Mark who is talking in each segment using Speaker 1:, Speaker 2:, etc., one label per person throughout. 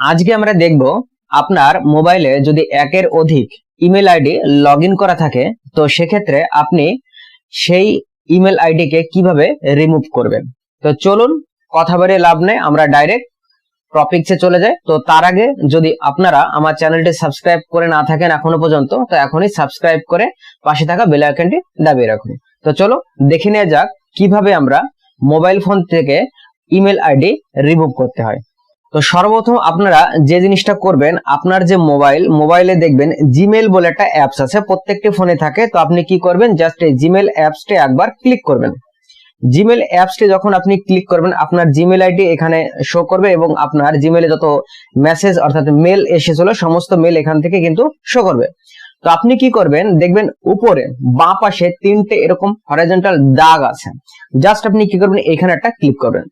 Speaker 1: আজকে আমরা দেখব আপনার মোবাইলে যদি একের অধিক ইমেল আইডি লগ করা থাকে, তো সেক্ষেত্রে আপনি সেই ইমেল আইডিকে কীভাবে রিমুভ করবেন? তো চলুন, কথা বলে লাভ নেই, আমরা ডাইরেক্ট টপিকসে চলে যাই। তো তার আগে যদি আপনারা আমার চ্যানেলটি সাবস্ক্রাইব করে না থাকেন এখনও পর্যন্ত, তো এখনই সাবস্ক্রাইব করে পাশে থাকা বেল আইকনটি দাবিয়ে রাখুন। তো চলো দেখে নেওয়া যাক কীভাবে আমরা মোবাইল ফোন থেকে ইমেল আইডি রিমুভ করতে হয়। তো সর্বপ্রথম আপনারা যে জিনিসটা করবেন, আপনার যে মোবাইল, মোবাইলে দেখবেন জিমেল বলে একটা অ্যাপস আছে, প্রত্যেকটি ফোনে থাকে। তো আপনি কি করবেন? জাস্ট এই জিমেল অ্যাপসটি একবার ক্লিক করবেন। জিমেল অ্যাপসটি যখন আপনি ক্লিক করবেন, আপনার জিমেল আইডি এখানে শো করবে এবং আপনার জিমেলে যত মেসেজ অর্থাৎ মেল এসেছিল, সমস্ত মেল এখান থেকে কিন্তু শো করবে। তো আপনি কি করবেন? দেখবেন উপরে, বাঁ পাশে তিনটে এরকম হরাইজন্টাল দাগ আছে। জাস্ট আপনি কি করবেন? এখানে একটা ক্লিক করবেন।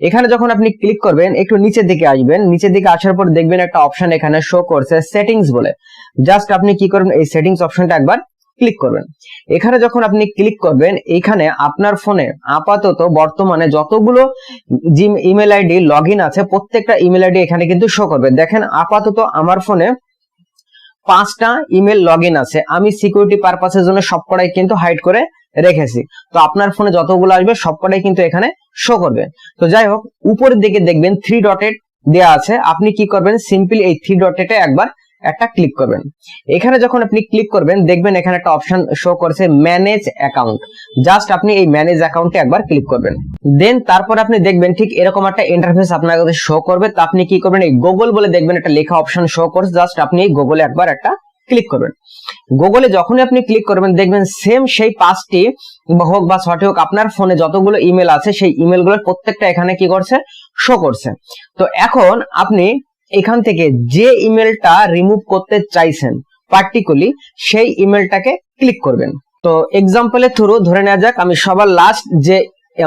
Speaker 1: এখানে যখন আপনি ক্লিক করবেন, একটু নিচের দিকে আসবেন, নিচের দিকে আসার পর দেখবেন একটা অপশন এখানে শো করছে সেটিংস বলে। জাস্ট আপনি কি করবেন, এই সেটিংস অপশনটা একবার ক্লিক করবেন। এখানে যখন আপনি ক্লিক করবেন, এখানে আপনার ফোনে আপাতত বর্তমানে যতগুলো জিম ইমেল আইডি লগ আছে, প্রত্যেকটা ইমেল আইডি এখানে কিন্তু শো করবে। দেখেন, আপাতত আমার ফোনে পাঁচটা ইমেল লগ আছে। আমি সিকিউরিটি পারপাসের জন্য সবকটাই কিন্তু হাইড করে রেখেছি। তো আপনার ফোনে যতগুলো আসবে, সবকটাই কিন্তু এখানে শো করবে। তো যাই হোক, উপরের দিকে দেখবেন থ্রি ডটেড দেওয়া আছে। আপনি কি করবেন? সিম্পলি এই থ্রি ডটেটে একবার একটা ক্লিক করবেন। এখানে যখন আপনি ক্লিক করবেন, দেখবেন এখানে একটা অপশন শো করছে ম্যানেজ অ্যাকাউন্ট জাস্ট আপনি এই ম্যানেজ অ্যাকাউন্টে একবার ক্লিক করবেন। দেন তারপর আপনি দেখবেন ঠিক এরকম একটা ইন্টারফেস আপনার কাছে শো করবে। তা আপনি কি করবেন? এই গুগল বলে দেখবেন একটা লেখা অপশন শো করছে। জাস্ট আপনি এই গুগলে একবার একটা ক্লিক করবেন। গুগলে যখনই আপনি ক্লিক করবেন, দেখবেন সেম সেই পাঁচটি হোক বা ছটি হোক, আপনার ফোনে যতগুলো ইমেল আছে, সেই ইমেলগুলোর প্রত্যেকটা এখানে কি করছে? শো করছে। তো এখন আপনি এখান থেকে যে ইমেলটা রিমুভ করতে চাইছেন পার্টিকুলারলি সেই ইমেলটাকে ক্লিক করবেন। তো এক্সাম্পলের থ্রু ধরে নেওয়া যাক, আমি সবার লাস্ট যে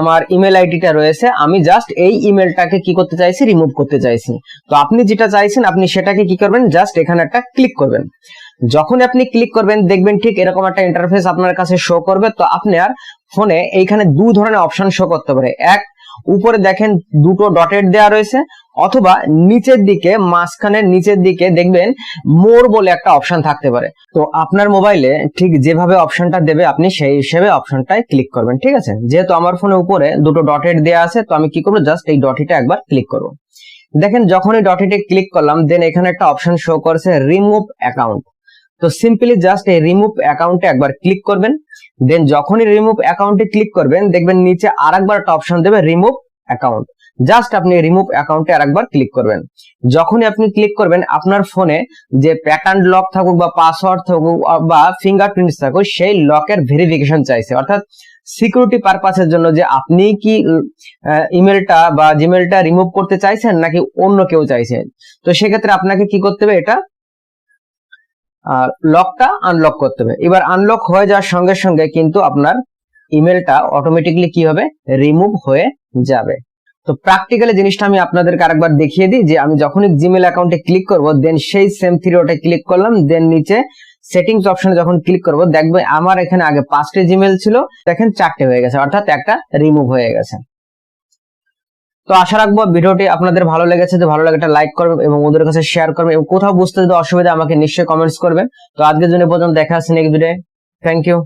Speaker 1: আমার ইমেল আইডিটা রয়েছে, আমি জাস্ট এই ইমেলটাকে কি করতে চাইছি রিমুভ করতে চাইছি। তো আপনি যেটা চাইছেন, আপনি সেটাকে কি করবেন জাস্ট এখানে একটা ক্লিক করবেন। যখন আপনি ক্লিক করবেন, দেখবেন ঠিক এরকম একটা ইন্টারফেস আপনার কাছে শো করবে, তো আপনার ফোনে এইখানে দু ধরনের অপশন শো করতে পারে। এক, উপরে দেখেন দুটো ডটেড দেওয়া রয়েছে অথবা নিচের দিকে মাঝখানের নিচের দিকে দেখবেন মোর বলে একটা অপশন থাকতে পারে। তো আপনার মোবাইলে ঠিক যেভাবে অপশনটা দেবে, আপনি সেই হিসেবে অপশনটায় ক্লিক করবেন, ঠিক আছে? যেহেতু আমার ফোনে উপরে দুটো ডটেড দেওয়া আছে, তো আমি কি করব? জাস্ট এই ডটিটা একবার ক্লিক করব। দেখেন, যখনই ডটিতে ক্লিক করলাম দেন এখানে একটা অপশন শো করছে রিমুভ অ্যাকাউন্ট তো সিম্পলি জাস্ট এই রিমুভ অ্যাকাউন্টে একবার ক্লিক করবেন। দেন যখনই রিমুভ অ্যাকাউন্টে ক্লিক করবেন, দেখবেন নিচে আরেকবার একটা অপশন দেবে রিমুভ অ্যাকাউন্ট জাস্ট আপনি রিমুভ অ্যাকাউন্টে আরেকবার ক্লিক করবেন। যখনই আপনি ক্লিক করবেন, আপনার ফোনে যে প্যাটার্ন লক থাকুক বা পাসওয়ার্ড থাকুক বা ফিঙ্গারপ্রিন্টস থাকুক, সেই লকের ভেরিফিকেশন চাইছে। অর্থাৎ সিকিউরিটি পারপাসের জন্য যে আপনি কি ইমেলটা বা জিমেলটা রিমুভ করতে চাইছেন নাকি অন্য কেউ চাইছেন তো সেক্ষেত্রে আপনাকে কি করতে হবে এটা? লকটা আনলক করতে হবে। এবার আনলক হয়ে যাওয়ার সঙ্গে সঙ্গে কিন্তু আপনার ইমেলটা অটোমেটিকলি কি হবে? রিমুভ হয়ে যাবে। তো প্র্যাকটিক্যালি জিনিসটা আমি আপনাদেরকে আরেকবার দেখিয়ে দিই যে আমি যখনই জিমেল অ্যাকাউন্টে ক্লিক করব দেন সেই সেম থ্রি ওটা ক্লিক করলাম দেন নিচে সেটিংস অপশনে যখন ক্লিক করব, দেখবে আমার এখানে আগে পাঁচটি জিমেল ছিল, দেখেন চারটে হয়ে গেছে, অর্থাৎ একটা রিমুভ হয়ে গেছে। তো আশা রাখব ভিডিওটি আপনাদের ভালো লেগেছে তো ভালো লাগে একটা লাইক করবেন এবং ওদের কাছে শেয়ার করবেন এবং কোথাও বুঝতে যদি অসুবিধা আমাকে নিশ্চয়ই কমেন্টস করবেন। তো আজকের জন্য পর্যন্ত দেখা আছে নেক্সট ভিডিও থ্যাংক ইউ